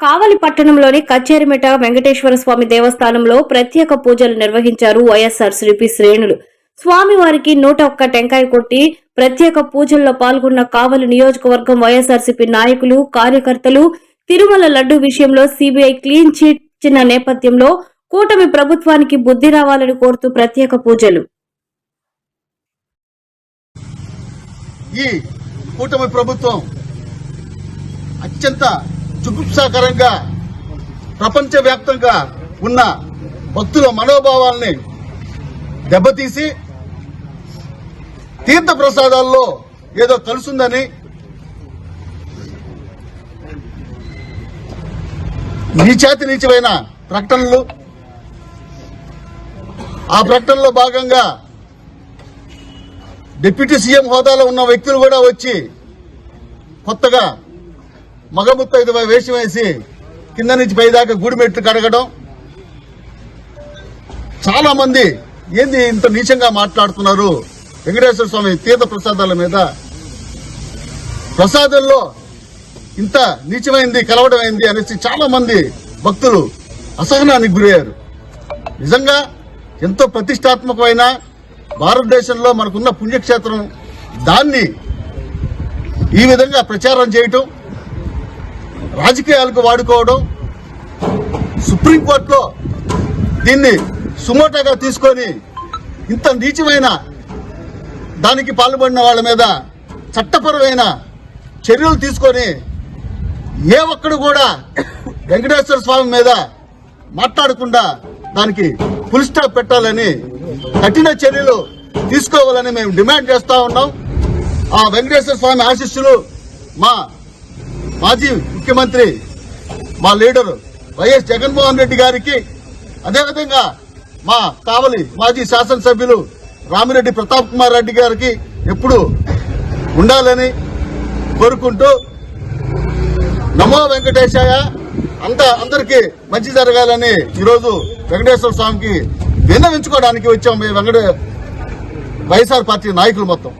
కావలి పట్టణంలోని కచ్చేరిమిట వెంకటేశ్వర స్వామి దేవస్థానంలో ప్రత్యేక పూజలు నిర్వహించారు వైఎస్ఆర్ శ్రీపి శ్రేణులు. స్వామివారికి నూట ఒక్క టెంకాయ కొట్టి ప్రత్యేక పూజల్లో పాల్గొన్న కావలి నియోజకవర్గం వైఎస్ఆర్సీపీ నాయకులు కార్యకర్తలు తిరుమల లడ్డు విషయంలో సిబిఐ క్లీన్ చిట్ ఇచ్చిన నేపథ్యంలో కూటమి ప్రభుత్వానికి బుద్ధి రావాలని కోరుతూ ప్రత్యేక పూజలు. ఈ కూటమి ప్రభుత్వం అత్యంత జుగుప్సాకరంగా ప్రపంచవ్యాప్తంగా ఉన్న భక్తుల మనోభావాల్ని దెబ్బతీసి తీర్థ ప్రసాదాల్లో ఏదో కలుసుందని నీచాతి నీచమైన ప్రకటనలు ఆ ప్రకటనలో భాగంగా డిప్యూటీ సీఎం హోదాలో ఉన్న వ్యక్తులు కూడా వచ్చి కొత్తగా మగముత్తైదు వేషం వేసి కింద నుంచి పైదాకా గూడిమెట్లు కడగడం. చాలా మంది ఏంది ఇంత నీచంగా మాట్లాడుతున్నారు? వెంకటేశ్వర స్వామి తీర్థ ప్రసాదాల మీద. ప్రసాదంలో ఇంత నీచమైంది కలవడమైంది అనేసి చాలా మంది భక్తులు అసహనానికి గురయ్యారు. నిజంగా ఎంతో ప్రతిష్టాత్మకమైన భారతదేశంలో మనకున్న పుణ్యక్షేత్రం దాన్ని ఈ విధంగా ప్రచారం చేయటం రాజకీయాలకు వాడుకోవడం సుప్రీంకోర్టులో దీన్ని సుమోటాగా తీసుకొని ఇంత నీచమైన దానికి పాల్పడిన వాళ్ళ మీద చట్టపరమైన చర్యలు తీసుకొని ఏ ఒక్కడు కూడా వెంకటేశ్వర స్వామి మీద మాట్లాడకుండా దానికి ఫుల్ స్టాప్ పెట్టాలని కఠిన చర్యలు తీసుకోవాలని మేము డిమాండ్ చేస్తూ ఉన్నాం. ఆ వెంకటేశ్వర స్వామి ఆశీస్సులు మా మాజీ ముఖ్యమంత్రి మా లీడరు వైఎస్ జగన్మోహన్ రెడ్డి గారికి అదేవిధంగా మా కావలి మాజీ శాసనసభ్యులు రామిరెడ్డి ప్రతాప్ కుమార్ రెడ్డి గారికి ఎప్పుడు ఉండాలని కోరుకుంటూ నమో వెంకటేశాయ అంత అందరికీ మంచి జరగాలని ఈరోజు వెంకటేశ్వర స్వామికి విన్నవించుకోవడానికి వచ్చాం. మేము వెంకట వైఎస్ఆర్ పార్టీ నాయకులు మొత్తం.